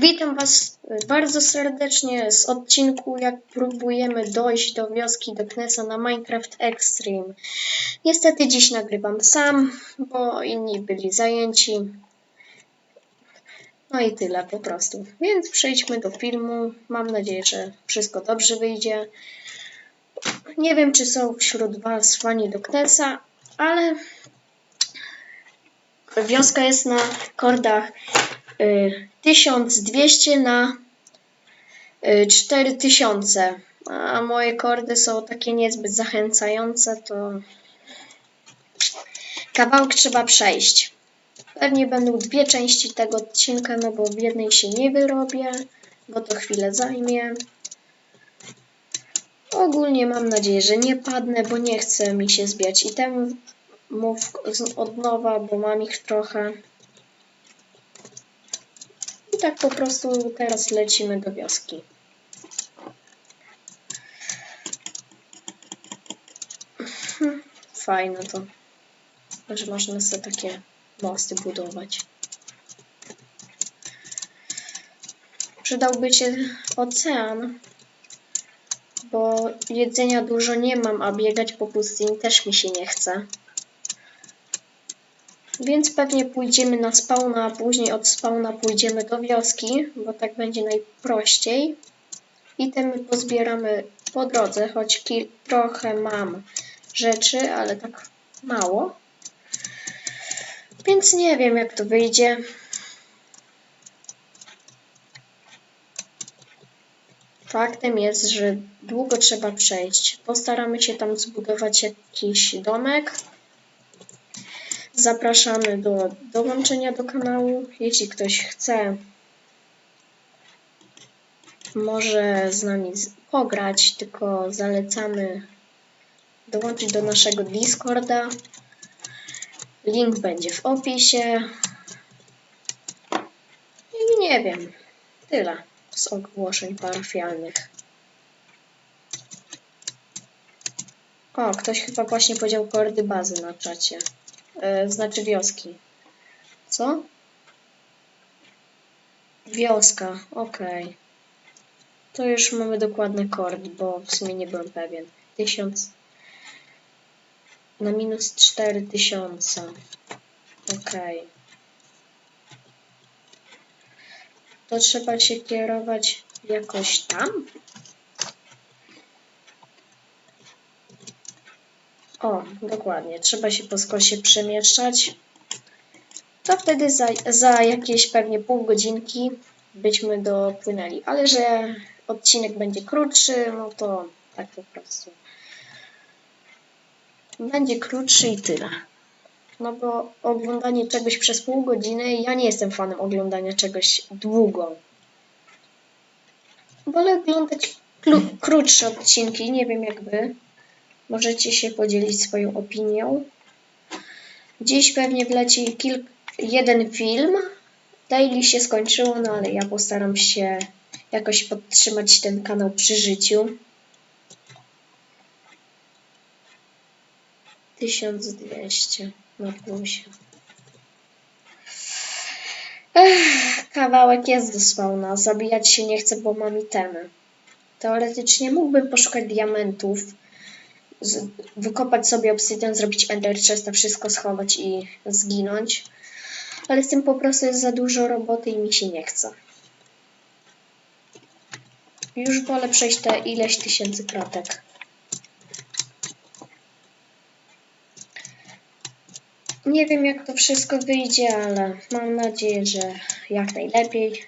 Witam Was bardzo serdecznie z odcinku, jak próbujemy dojść do wioski Darknessa na Minecraft Extreme. Niestety dziś nagrywam sam, bo inni byli zajęci. No i tyle po prostu. Więc przejdźmy do filmu. Mam nadzieję, że wszystko dobrze wyjdzie. Nie wiem, czy są wśród Was fani Darknessa, ale wioska jest na kordach 1200 na y, 4000. A moje kordy są takie niezbyt zachęcające, to kawałek trzeba przejść. Pewnie będą dwie części tego odcinka, no bo w jednej się nie wyrobię, bo to chwilę zajmie. Ogólnie mam nadzieję, że nie padnę, bo nie chce mi się zbierać itemów od nowa, bo mam ich trochę. I tak po prostu teraz lecimy do wioski. Hm, Fajne to, że można sobie takie mosty budować. Przydałby się ocean, bo jedzenia dużo nie mam, a biegać po pustyni też mi się nie chce. Więc pewnie pójdziemy na spawna, a później od spawna pójdziemy do wioski, bo tak będzie najprościej. I te my pozbieramy po drodze, choć trochę mam rzeczy, ale tak mało. Więc nie wiem jak to wyjdzie. Faktem jest, że długo trzeba przejść. Postaramy się tam zbudować jakiś domek. Zapraszamy do dołączenia do kanału. Jeśli ktoś chce, może z nami pograć, tylko zalecamy dołączyć do naszego Discorda. Link będzie w opisie. I nie wiem, tyle z ogłoszeń parafialnych. O, ktoś chyba właśnie powiedział kordy bazy na czacie. E, znaczy wioski. Co? Wioska, okej. To już mamy dokładny kord, bo w sumie nie byłem pewien. Tysiąc na minus cztery tysiące. Okej. To trzeba się kierować jakoś tam? O, dokładnie. Trzeba się po skosie przemieszczać. To wtedy za, za jakieś pewnie pół godzinki byśmy dopłynęli. Ale że odcinek będzie krótszy, no to tak po prostu. Będzie krótszy i tyle. No bo oglądanie czegoś przez pół godziny, ja nie jestem fanem oglądania czegoś długo. Wolę oglądać krótsze odcinki, nie wiem jak wy. Możecie się podzielić swoją opinią. Dziś pewnie wleci kilk, jeden film. Daily się skończyło, no ale ja postaram się jakoś podtrzymać ten kanał przy życiu. 1200 na plusie. Ech, kawałek jest do spawna. Zabijać się nie chcę, bo mam itemy. Teoretycznie mógłbym poszukać diamentów, z, wykopać sobie obsydian, zrobić ender chesta, wszystko schować i zginąć. Ale z tym po prostu jest za dużo roboty i mi się nie chce. Już wolę przejść te ileś tysięcy kratek. Nie wiem jak to wszystko wyjdzie, ale mam nadzieję, że jak najlepiej.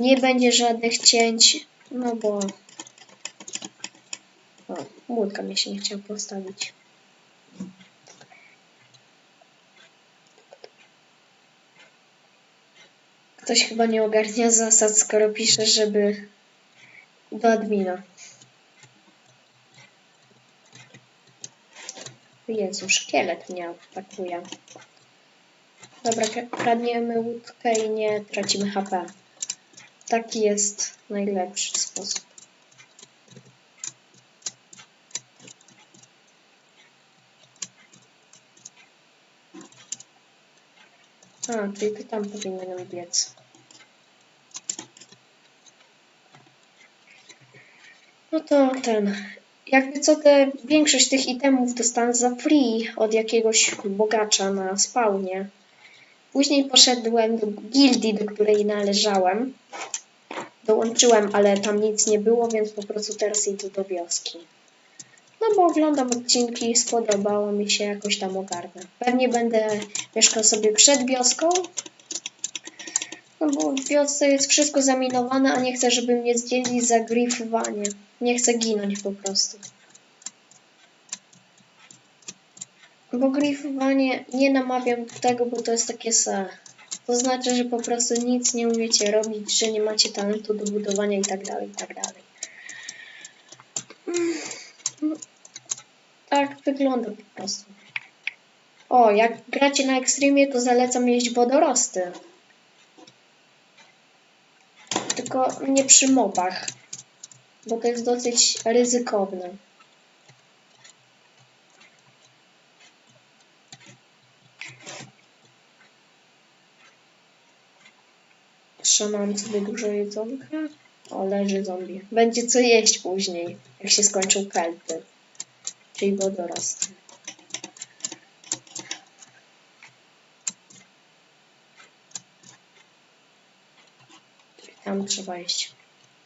Nie będzie żadnych cięć, no bo... O, młotka mi się nie chciał postawić. Ktoś chyba nie ogarnia zasad, skoro pisze, żeby do admina. Jezu, szkielet mnie atakuje. Dobra, kra- kradniemy łódkę i nie tracimy HP. Taki jest najlepszy sposób. A, czyli ty tam powinienem biec. No to ten. Jakby co, te większość tych itemów dostanę za free od jakiegoś bogacza na spawnie. Później poszedłem do gildii, do której należałem. Dołączyłem, ale tam nic nie było, więc po prostu teraz idę do wioski. No bo oglądam odcinki, spodobało mi się, jakoś tam ogarnę. Pewnie będę mieszkał sobie przed wioską. No bo w wiosce jest wszystko zaminowane, a nie chcę, żeby mnie zdjęli za grifowanie. Nie chcę ginąć po prostu. Bo grifowanie nie namawiam do tego, bo to jest takie se. To znaczy, że po prostu nic nie umiecie robić, że nie macie talentu do budowania i tak dalej, i tak dalej. Mm, Tak wygląda po prostu. O, jak gracie na Extremie, to zalecam jeść wodorosty. Tylko nie przy mobach, bo to jest dosyć ryzykowne. Trzymam sobie dużo jedzonka. O, leży zombie. Będzie co jeść później, jak się skończą kelpy. Czyli wodorosty. Tam trzeba iść.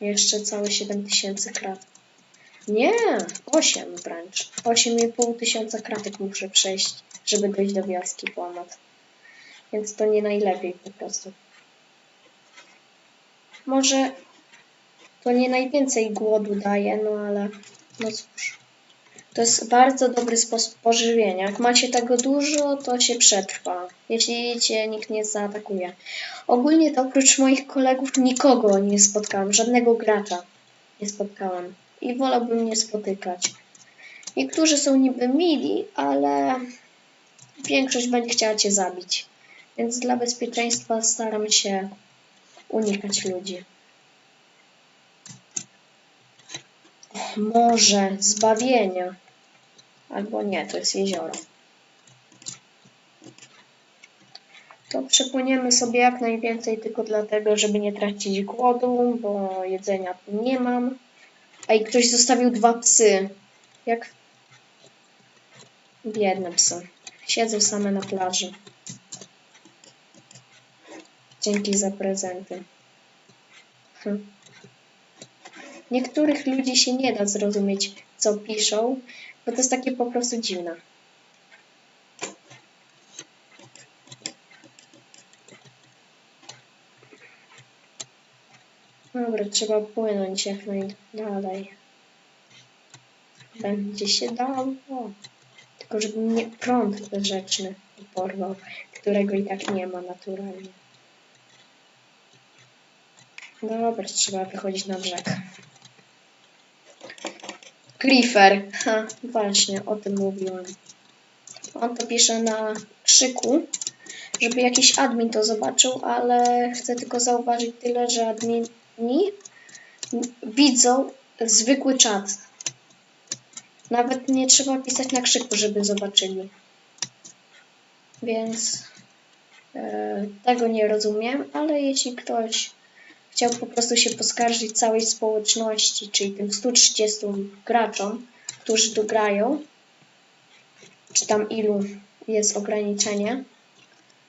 Jeszcze całe 7000 krat. Nie, 8 wręcz. 8,5 tysiąca kratek muszę przejść, żeby dojść do wioski Płamat. Więc to nie najlepiej po prostu. Może to nie najwięcej głodu daje, no ale no cóż. To jest bardzo dobry sposób pożywienia. Jak macie tego dużo, to się przetrwa. Jeśli cię nikt nie zaatakuje. Ogólnie to oprócz moich kolegów nikogo nie spotkałam, żadnego gracza nie spotkałam. I wolałbym nie spotykać. Niektórzy są niby mili, ale większość będzie chciała cię zabić. Więc dla bezpieczeństwa staram się unikać ludzi. Morze zbawienia. Albo nie, to jest jezioro. To przepłyniemy sobie jak najwięcej tylko dlatego, żeby nie tracić głodu, bo jedzenia tu nie mam. A i ktoś zostawił dwa psy. Jak biedne psy. Siedzą same na plaży. Dzięki za prezenty. Hm. Niektórych ludzi się nie da zrozumieć, co piszą, bo to jest takie po prostu dziwne. Dobra, trzeba płynąć jak najdalej. Będzie się dało. Tylko żeby mnie prąd rzeczny porwał, którego i tak nie ma naturalnie. Dobra, trzeba wychodzić na brzeg. Griffer. Ha, właśnie, o tym mówiłem. On to pisze na krzyku, żeby jakiś admin to zobaczył, ale chcę tylko zauważyć tyle, że admini widzą zwykły czat. Nawet nie trzeba pisać na krzyku, żeby zobaczyli. Więc e, tego nie rozumiem, ale jeśli ktoś chciał po prostu się poskarżyć całej społeczności, czyli tym 130 graczom, którzy tu grają, czy tam ilu jest ograniczenie,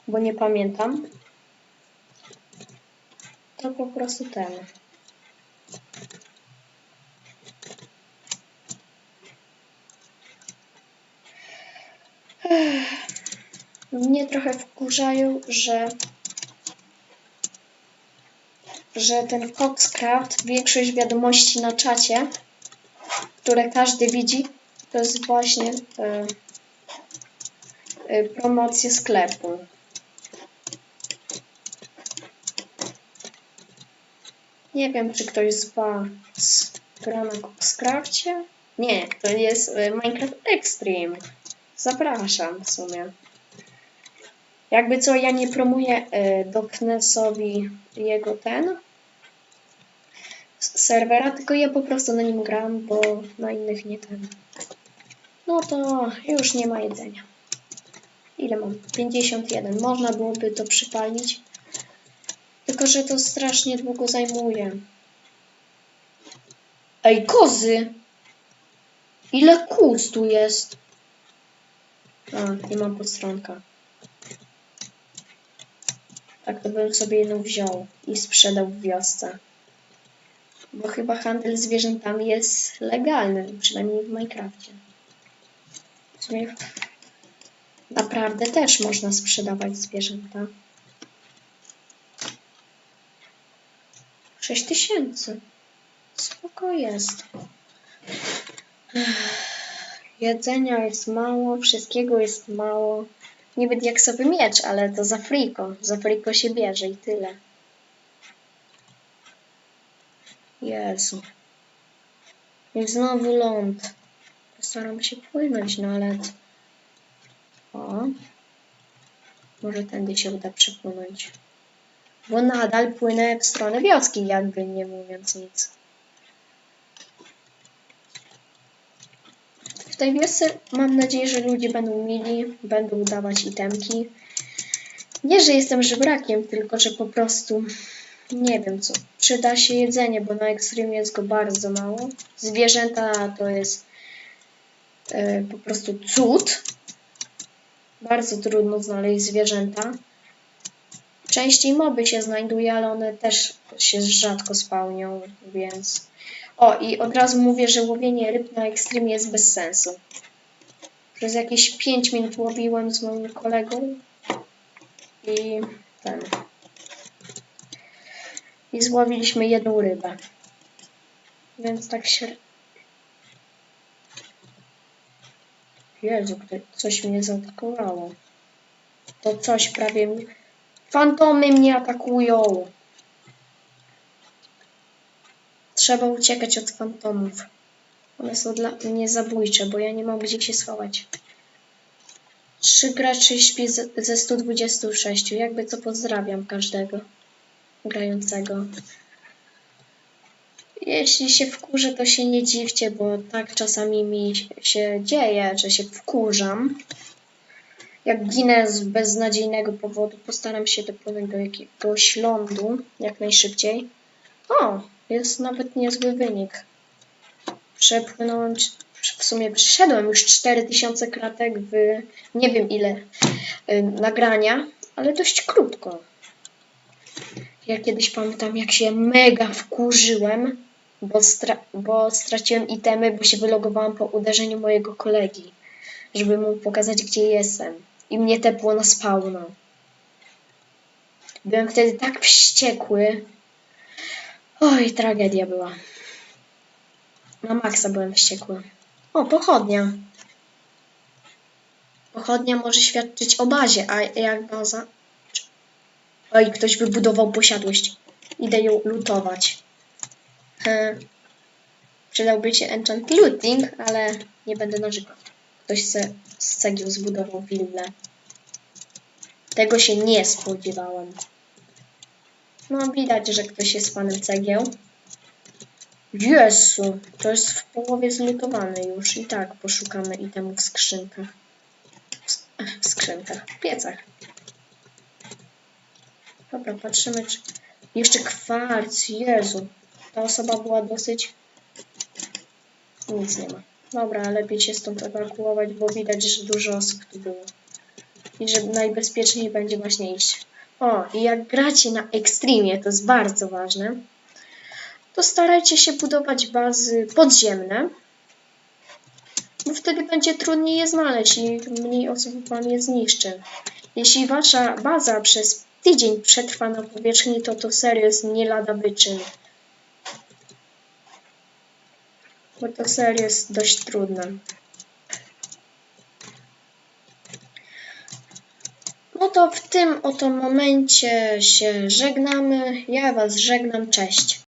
bo nie pamiętam, to po prostu ten. Mnie trochę wkurzają, że że ten Foxcraft, większość wiadomości na czacie, które każdy widzi, to jest właśnie e, e, promocje sklepu. Nie wiem, czy ktoś z Was gra na Foxcrafcie? Nie, to jest e, Minecraft Extreme. Zapraszam w sumie. Jakby co, ja nie promuję y, Doknesowi jego ten serwera, tylko ja po prostu na nim gram, bo na innych nie ten. No to już nie ma jedzenia. Ile mam? 51. Można byłoby to przypalić. Tylko, że to strasznie długo zajmuje. Ej, kozy! Ile kóz tu jest? A, nie mam podstronka. Tak, to bym sobie jedną wziął i sprzedał w wiosce. Bo chyba handel zwierzętami jest legalny, przynajmniej w Minecrafcie. W sumie naprawdę też można sprzedawać zwierzęta. 6 tysięcy. Spoko jest. Jedzenia jest mało, wszystkiego jest mało. Niby diaksowy miecz, ale to za friko. Za friko się bierze i tyle. Jezu. I znowu ląd. Postaram się płynąć, no ale... O. Może tędy się uda przepłynąć. Bo nadal płynę w stronę wioski, jakby nie mówiąc nic. W tej wiosce mam nadzieję, że ludzie będą mili, będą dawać itemki. Nie, że jestem żebrakiem, tylko że po prostu nie wiem co. Przyda się jedzenie, bo na Extreme jest go bardzo mało. Zwierzęta to jest e, po prostu cud. Bardzo trudno znaleźć zwierzęta. Częściej moby się znajduje, ale one też się rzadko spełnią, więc... O, i od razu mówię, że łowienie ryb na Extreme jest bez sensu. Przez jakieś 5 minut łowiłem z moim kolegą i ten. I złowiliśmy jedną rybę. Więc tak się. Jezu, coś mnie zaatakowało. To coś prawie. Fantomy mnie atakują. Trzeba uciekać od fantomów. One są dla mnie zabójcze, bo ja nie mam gdzie się schować. Trzy graczy śpi ze 126. Jakby co pozdrawiam każdego grającego. Jeśli się wkurzę, to się nie dziwcie, bo tak czasami mi się dzieje, że się wkurzam. Jak ginę z beznadziejnego powodu, postaram się dopłynąć do jakiegoś lądu jak najszybciej. O, jest nawet niezły wynik. Przepłynąłem, w sumie przeszedłem już 4000 kratek w nie wiem ile y, nagrania, ale dość krótko. Ja kiedyś pamiętam, jak się mega wkurzyłem, bo, stra bo straciłem itemy, bo się wylogowałam po uderzeniu mojego kolegi, żeby mu pokazać, gdzie jestem. I mnie tepło na spawna. Byłem wtedy tak wściekły. Oj, tragedia była. Na maksa byłem wściekły. O, pochodnia. Pochodnia może świadczyć o bazie, a jak baza... Oj, ktoś wybudował posiadłość. Idę ją lutować. He. Przydałby się enchant looting, ale nie będę narzekał. Ktoś se z cegieł zbudował willę. Tego się nie spodziewałem. No widać, że ktoś jest panem cegieł. Jezu, to jest w połowie zlutowane już. I tak poszukamy itemów w skrzynkach. W, w skrzynkach, w piecach. Dobra, patrzymy, czy... Jeszcze kwarc, Jezu. Ta osoba była dosyć... Nic nie ma. Dobra, lepiej się stąd ewakuować, bo widać, że dużo osób tu było. I że najbezpieczniej będzie właśnie iść. O, i jak gracie na Extremie, to jest bardzo ważne, to starajcie się budować bazy podziemne, bo wtedy będzie trudniej je znaleźć i mniej osób wam je zniszczy. Jeśli wasza baza przez tydzień przetrwa na powierzchni, to to serio jest nie lada wyczyn. Bo to serio jest dość trudne. No to w tym oto momencie się żegnamy. Ja was żegnam, cześć.